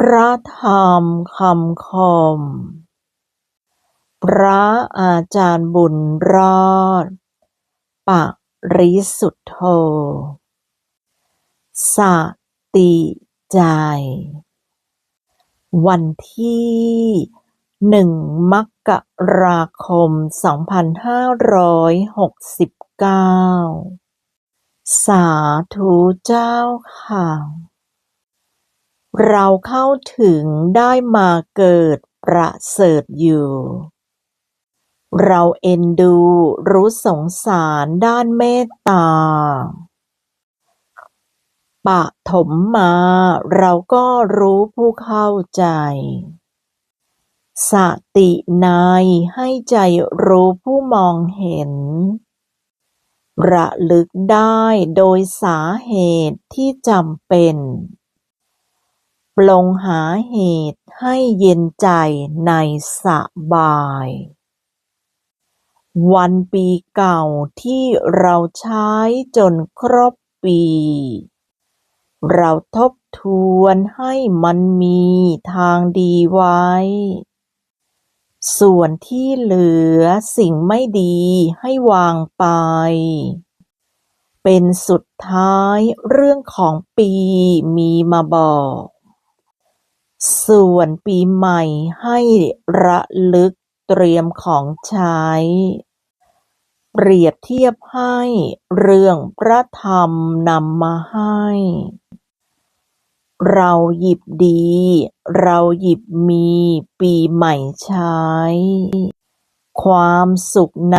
พระธรรมคำคม พระอาจารย์บุญรอดปริสุทธโธสติใจ วันที่หนึ่งมกราคม 2569 สาธุเจ้าค่ะ เราเข้าถึงได้มาเกิดประเสริฐอยู่ เราเอ็นดูรู้สงสารด้านเมตตาปะถมมาเราก็รู้ผู้เข้าใจ สติในให้ใจรู้ผู้มองเห็น ระลึกได้โดยสาเหตุที่จำเป็น ปลงหาเหตุให้เย็นใจในสบาย วันปีเก่าที่เราใช้จนครบปี เราทบทวนให้มันมีทางดีไว้ ส่วนที่เหลือสิ่งไม่ดีให้วางไป เป็นสุดท้ายเรื่องของปีมีมาบอก ส่วนปีใหม่ให้ระลึกเตรียมของใช้ เปรียบเทียบให้เรื่องพระธรรมนำมาให้ เราหยิบดี เราหยิบมีปีใหม่ใช้ ความสุขใน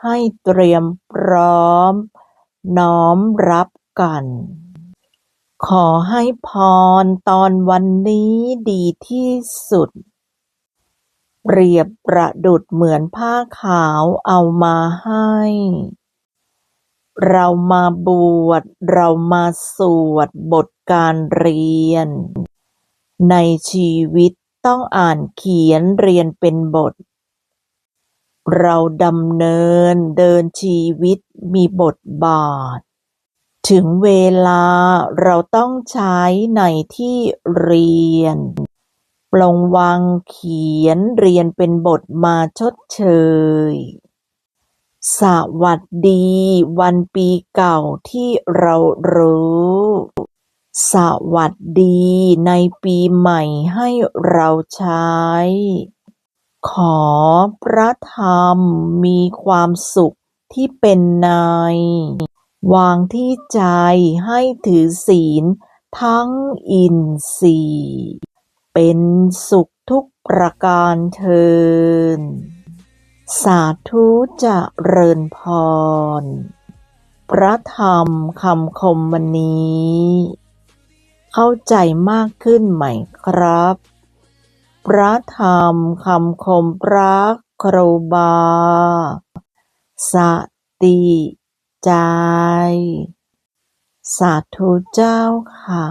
ให้เตรียมพร้อม น้อมรับกัน ขอให้พรตอนวันนี้ดีที่สุด เปรียบประดุจเหมือนผ้าขาวเอามาให้ เรามาบวชเรามาสวดบทการเรียน ในชีวิตต้องอ่านเขียนเรียนเป็นบท เราดำเนินเดินชีวิตมีบทบาท ถึงเวลาเราต้องใช้ในที่เรียนปลงวางเขียนเรียนเป็นบทมาชดเชย สวัสดี วันปีเก่าที่เรารู้ สวัสดีในปีใหม่ให้เราใช้ ขอพระธรรมมีความสุขที่เป็นใน วางที่ใจให้ถือศีลทั้งอินทรีย์เป็นสุขทุกประการเทิน สาธุจะเริญพร พระธรรมคำคมวันนี้ เข้าใจมากขึ้นไหมครับ พระธรรมคำคมพระครูบา สติ ใจ สาธุเจ้าค่ะ